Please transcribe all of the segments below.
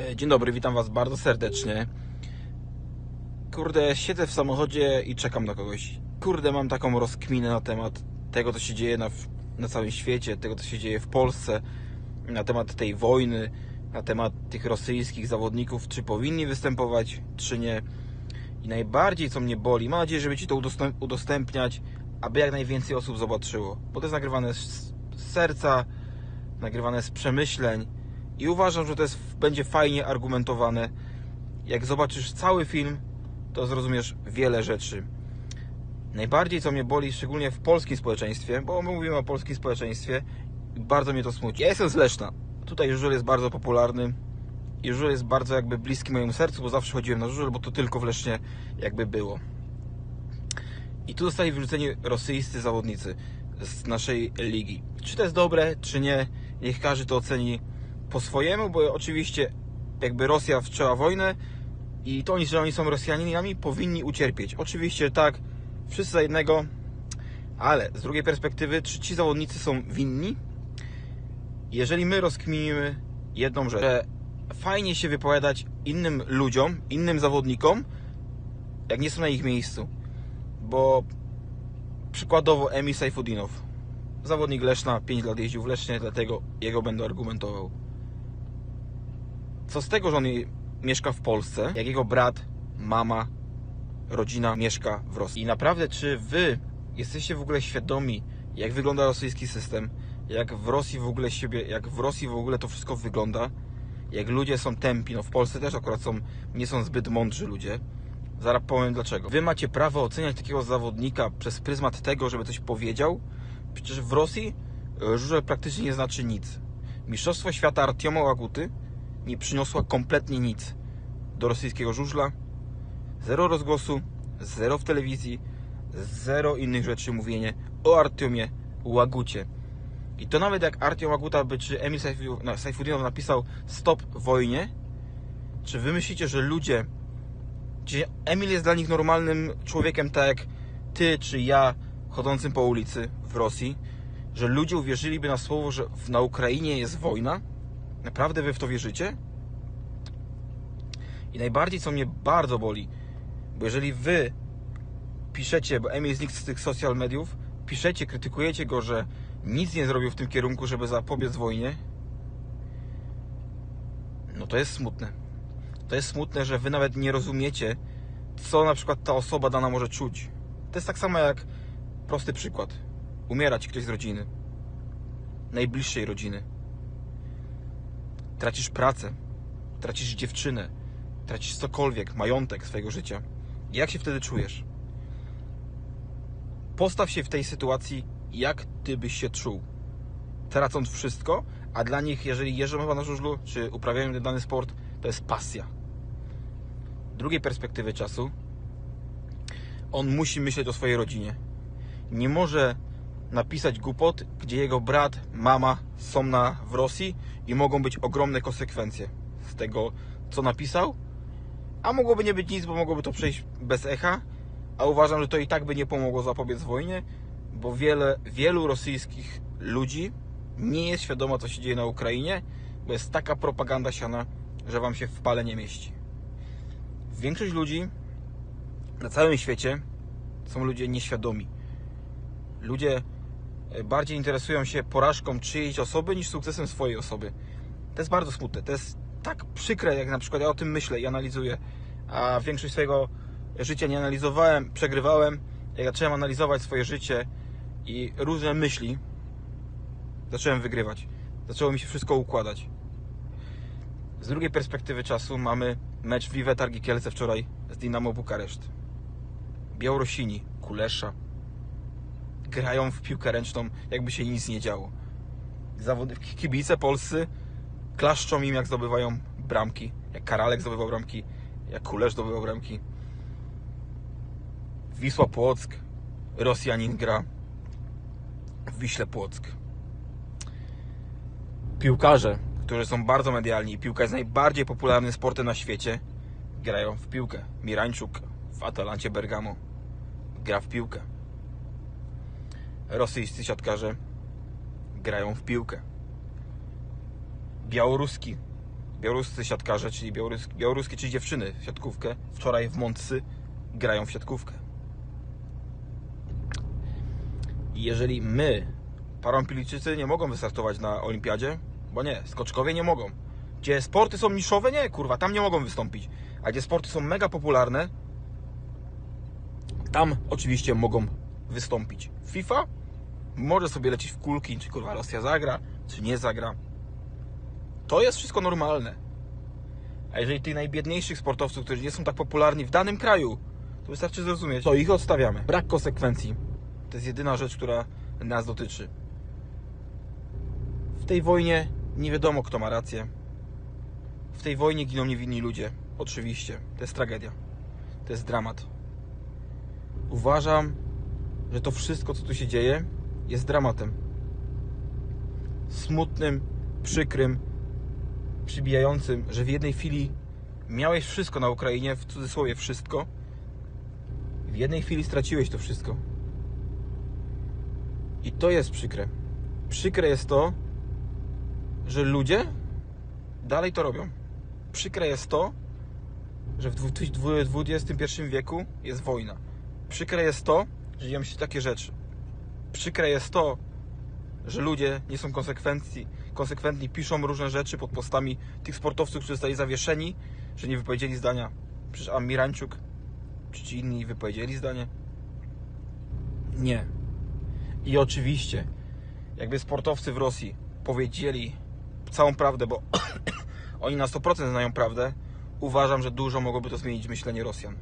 E, Dzień dobry, witam Was bardzo serdecznie. Kurde, siedzę w samochodzie i czekam na kogoś. Kurde, mam taką rozkminę na temat tego, co się dzieje na, na całym świecie, tego, co się dzieje w Polsce, na temat tej wojny, na temat tych rosyjskich zawodników, czy powinni występować, czy nie. I najbardziej, co mnie boli, mam nadzieję, że będzie to udostęp- udostępniać, aby jak najwięcej osób zobaczyło. Bo to jest nagrywane z serca, nagrywane z przemyśleń i uważam, że to jest, będzie fajnie argumentowane. Jak zobaczysz cały film, to zrozumiesz wiele rzeczy. Najbardziej co mnie boli, szczególnie w polskim społeczeństwie, bo my mówimy o polskim społeczeństwie, i bardzo mnie to smuci. Ja jestem z Leszna. Tutaj żużel jest bardzo popularny i żużel jest bardzo jakby bliski mojemu sercu, bo zawsze chodziłem na żużel, bo to tylko w Lesznie jakby było. I tu zostali wyrzuceni rosyjscy zawodnicy z naszej ligi. Czy to jest dobre, czy nie, niech każdy to oceni po swojemu, bo oczywiście jakby Rosja wszczęła wojnę i to że oni są Rosjaninami, powinni ucierpieć. Oczywiście tak, wszyscy za jednego, ale z drugiej perspektywy, czy ci zawodnicy są winni? Jeżeli my rozkminimy jedną rzecz, że fajnie się wypowiadać innym ludziom, innym zawodnikom, jak nie są na ich miejscu. Bo przykładowo Emil Sajfudinow, zawodnik Leszna, 5 lat jeździł w Lesznie, dlatego jego będę argumentował. Co z tego, że on mieszka w Polsce, jak jego brat, mama, rodzina mieszka w Rosji. I naprawdę, czy wy jesteście w ogóle świadomi, jak wygląda rosyjski system, jak w Rosji w ogóle siebie, jak w Rosji w ogóle to wszystko wygląda, jak ludzie są tępi, no w Polsce też akurat są, nie są zbyt mądrzy ludzie. Zaraz powiem dlaczego. Wy macie prawo oceniać takiego zawodnika przez pryzmat tego, żeby coś powiedział. Przecież w Rosji e, żużel praktycznie nie znaczy nic. Mistrzostwo świata Artioma Łaguty nie przyniosła kompletnie nic do rosyjskiego żużla. Zero rozgłosu, zero w telewizji, zero innych rzeczy mówienie o Artiomie Łagucie. I to nawet jak Artiom Łaguta by, czy Emil Sajfudinow napisał stop wojnie, czy wy myślicie, że ludzie czy Emil jest dla nich normalnym człowiekiem, tak jak ty czy ja, chodzącym po ulicy w Rosji, że ludzie uwierzyliby na słowo, że na Ukrainie jest wojna? Naprawdę wy w to wierzycie? I najbardziej, co mnie bardzo boli, bo jeżeli wy piszecie, bo Emil znikł z tych social mediów, piszecie, krytykujecie go, że nic nie zrobił w tym kierunku, żeby zapobiec wojnie, no to jest smutne to jest smutne, że wy nawet nie rozumiecie, co na przykład ta osoba dana może czuć. To jest tak samo jak prosty przykład. Umiera ci ktoś z rodziny, najbliższej rodziny. Tracisz pracę, tracisz dziewczynę, tracisz cokolwiek, majątek swojego życia. Jak się wtedy czujesz? Postaw się w tej sytuacji, jak ty byś się czuł. Tracąc wszystko, a dla nich, jeżeli jeżdżą na żużlu, czy uprawiają dany sport, to jest pasja. Drugiej perspektywy czasu, on musi myśleć o swojej rodzinie. Nie może napisać głupot, gdzie jego brat, mama są na, w Rosji i mogą być ogromne konsekwencje z tego, co napisał. A mogłoby nie być nic, bo mogłoby to przejść bez echa. A uważam, że to i tak by nie pomogło zapobiec wojnie, bo wiele, wielu rosyjskich ludzi nie jest świadoma, co się dzieje na Ukrainie, bo jest taka propaganda siana, że wam się w pale nie mieści. Większość ludzi na całym świecie są ludzie nieświadomi. Ludzie bardziej interesują się porażką czyjejś osoby niż sukcesem swojej osoby. To jest bardzo smutne. To jest tak przykre, jak na przykład ja o tym myślę i analizuję, a większość swojego życia nie analizowałem, przegrywałem. Jak zacząłem analizować swoje życie i różne myśli, zacząłem wygrywać. Zaczęło mi się wszystko układać. Z drugiej perspektywy czasu mamy mecz Vive Targi Kielce wczoraj z Dynamo Bukareszt. Białorusini, Kulesza grają w piłkę ręczną, jakby się nic nie działo. Zawody, kibice polscy klaszczą im, jak zdobywają bramki. Jak Karalek zdobywał bramki, jak Kulesz zdobywał bramki. Wisła Płock, Rosjanin gra w Wiśle Płock. Piłkarze, którzy są bardzo medialni piłka jest najbardziej popularnym sportem na świecie, grają w piłkę. Mirańczuk w Atalancie Bergamo gra w piłkę. Rosyjscy siatkarze grają w piłkę. Białoruski białoruscy siatkarze, czyli białorus, białoruskie czy dziewczyny w siatkówkę, wczoraj w Mący grają w siatkówkę. I jeżeli my, paraolimpijczycy, nie mogą wystartować na olimpiadzie, bo nie, skoczkowie nie mogą. Gdzie sporty są niszowe, nie, kurwa, tam nie mogą wystąpić. A gdzie sporty są mega popularne, tam oczywiście mogą wystąpić. FIFA może sobie lecieć w kulki, czy kurwa Rosja zagra, czy nie zagra. To jest wszystko normalne. A jeżeli tych najbiedniejszych sportowców, którzy nie są tak popularni w danym kraju, to wystarczy zrozumieć, to ich odstawiamy. Brak konsekwencji to jest jedyna rzecz, która nas dotyczy. W tej wojnie nie wiadomo, kto ma rację. W tej wojnie giną niewinni ludzie. Oczywiście. To jest tragedia. To jest dramat. Uważam, że to wszystko, co tu się dzieje, jest dramatem. Smutnym, przykrym, przybijającym, że w jednej chwili miałeś wszystko na Ukrainie, w cudzysłowie wszystko, w jednej chwili straciłeś to wszystko. I to jest przykre. Przykre jest to, że ludzie dalej to robią. Przykre jest to, że w XXI wieku jest wojna. Przykre jest to, że dzieją się takie rzeczy. Przykre jest to, że ludzie nie są konsekwencji, konsekwentni, piszą różne rzeczy pod postami tych sportowców, którzy zostali zawieszeni, że nie wypowiedzieli zdania. Przecież Amirańczuk czy ci inni wypowiedzieli zdanie? Nie. I oczywiście, jakby sportowcy w Rosji powiedzieli całą prawdę, bo oni na 100% znają prawdę, uważam, że dużo mogłoby to zmienić myślenie Rosjan.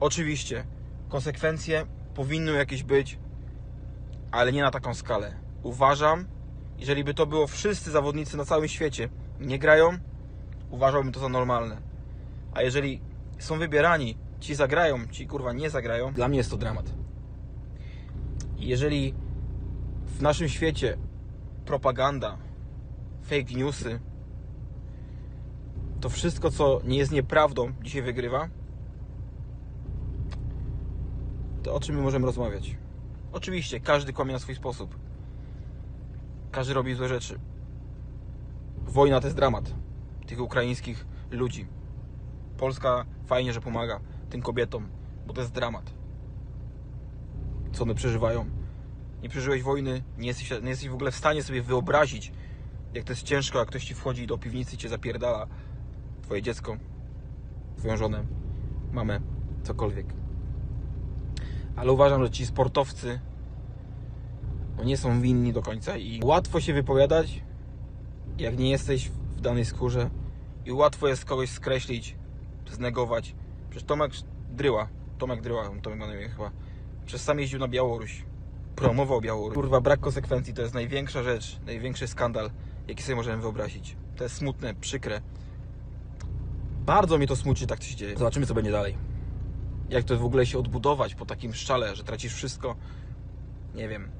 Oczywiście, konsekwencje powinny jakieś być, ale nie na taką skalę. Uważam, jeżeli by to było wszyscy zawodnicy na całym świecie nie grają, uważałbym to za normalne. A jeżeli są wybierani, ci zagrają, ci kurwa nie zagrają, dla mnie jest to dramat. Jeżeli w naszym świecie propaganda, fake newsy, to wszystko, co nie jest nieprawdą, dzisiaj wygrywa, to o czym my możemy rozmawiać? Oczywiście, każdy kłamie na swój sposób. Każdy robi złe rzeczy. Wojna to jest dramat tych ukraińskich ludzi. Polska fajnie, że pomaga tym kobietom, bo to jest dramat. Co one przeżywają. Nie przeżyłeś wojny, nie jesteś, nie jesteś w ogóle w stanie sobie wyobrazić, jak to jest ciężko, jak ktoś ci wchodzi do piwnicy i cię zapierdala. Twoje dziecko, twoją żonę, mamę, cokolwiek. Ale uważam, że ci sportowcy nie są winni do końca i łatwo się wypowiadać, jak nie jesteś w danej skórze i łatwo jest kogoś skreślić, znegować. Przecież Tomek Dryła, Tomek Dryła, Tomek ma na imię chyba, przez sam jeździł na Białoruś, promował Białoruś. Kurwa, brak konsekwencji to jest największa rzecz, największy skandal, jaki sobie możemy wyobrazić. To jest smutne, przykre. Bardzo mnie to smuci, tak się dzieje. Zobaczymy, co będzie dalej. Jak to w ogóle się odbudować po takim szczale, że tracisz wszystko, nie wiem.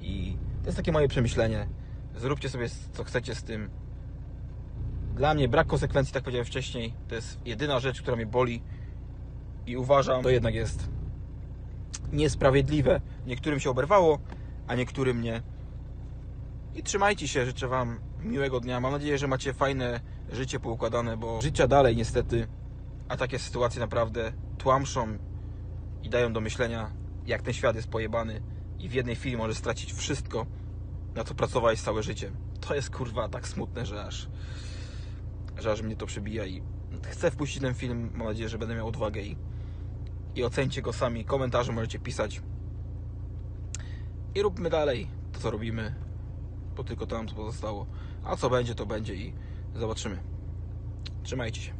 I to jest takie moje przemyślenie. Zróbcie sobie co chcecie z tym. Dla mnie brak konsekwencji, tak powiedziałem wcześniej, to jest jedyna rzecz, która mnie boli i uważam, to jednak jest niesprawiedliwe. Niektórym się oberwało, a niektórym nie. I trzymajcie się, życzę Wam miłego dnia. Mam nadzieję, że macie fajne życie poukładane, bo życia dalej niestety, a takie sytuacje naprawdę tłamszą i dają do myślenia, jak ten świat jest pojebany i w jednej chwili możesz stracić wszystko, na co pracowałeś całe życie. To jest kurwa tak smutne, że aż, że aż mnie to przebija i chcę wpuścić ten film. Mam nadzieję, że będę miał odwagę i, i ocencie go sami. Komentarze możecie pisać. I róbmy dalej to, co robimy, bo tylko to nam pozostało. A co będzie, to będzie i zobaczymy. Trzymajcie się.